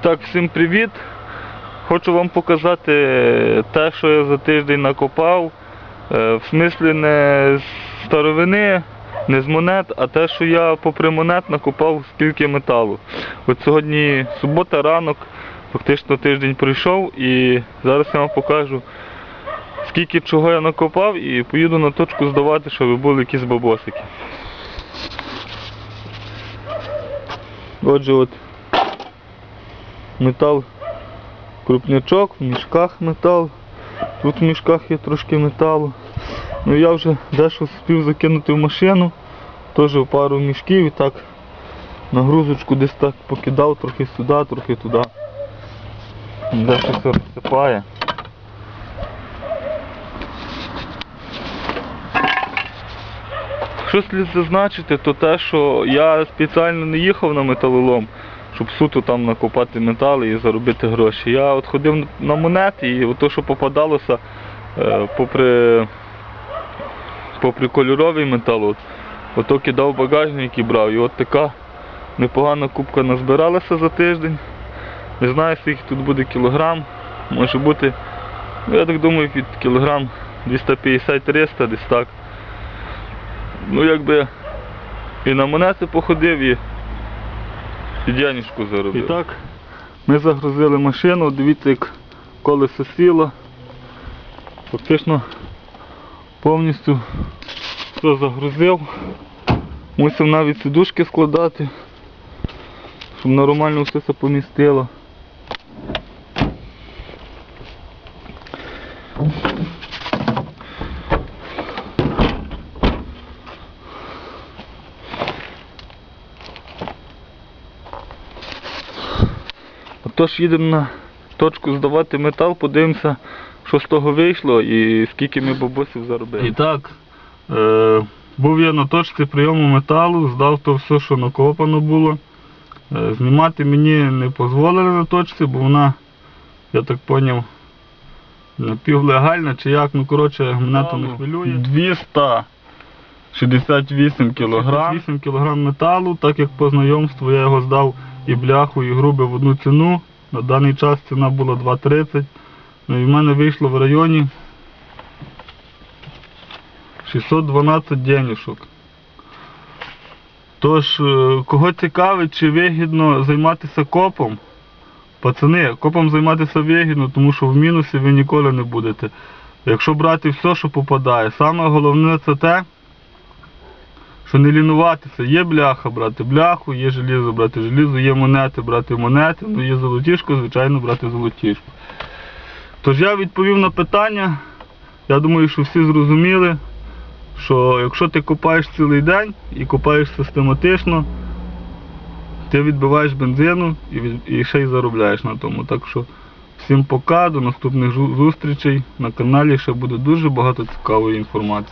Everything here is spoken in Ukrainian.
Так, всім привіт! Хочу вам показати те, що я за тиждень накопав. Е, В смислі не з старовини, не з монет, а те, що я попри монет накопав скільки металу. От сьогодні субота, ранок, фактично тиждень пройшов і зараз я вам покажу, скільки чого я накопав і поїду на точку здавати, щоб були якісь бабосики. Отже, от метал крупнячок, в мішках метал. Тут в мішках є трошки металу. Ну я вже дещо спів закинути в машину, теж в пару мішків і так нагрузочку десь так покидав, трохи сюди, трохи туди. Дещо все розсипає. Що слід зазначити, то те, що я спеціально не їхав на металолом, щоб суто там накопати метали і заробити гроші. Я от ходив на монети і от то, що попадалося, е, попри, попри кольоровий метал, от, ото кидав багажник і брав. І от така непогана кубка назбиралася за тиждень. Не знаю, скільки тут буде кілограм. Може бути, ну, я так думаю, під кілограм 250-300 десь так. Ну якби і на монети походив і, і заробив. І так, ми загрузили машину, дивіться як колесо сіло. Фактично повністю все загрузив. Мусив навіть сидушки складати, щоб нормально все це помістило. Отож їдемо на точку здавати метал, подивимося, що з того вийшло і скільки ми бабусів заробили. І так, е, був я на точці прийому металу, здав то все, що накопано було. Е, знімати мені не дозволили на точці, бо вона, я так зрозумів, напівлегальна чи як, ну коротше, мене то не хвилює. 268 кілограм. 8 кілограм металу, так як по знайомству я його здав і бляху, і груби в одну ціну. На даний час ціна була 2,30. Ну і в мене вийшло в районі 612 денюшок. Тож, е, кого цікавить, чи вигідно займатися копом, пацани, копом займатися вигідно, тому що в мінусі ви ніколи не будете. Якщо брати все, що попадає, саме головне це те, що не лінуватися. Є бляха брати бляху, є желізо брати желізо, є монети брати монети, ну є золотішко, звичайно, брати золотішко. Тож я відповів на питання. Я думаю, що всі зрозуміли, що якщо ти копаєш цілий день і копаєш систематично, ти відбиваєш бензину і, ще й заробляєш на тому. Так що всім пока, до наступних зустрічей. На каналі ще буде дуже багато цікавої інформації.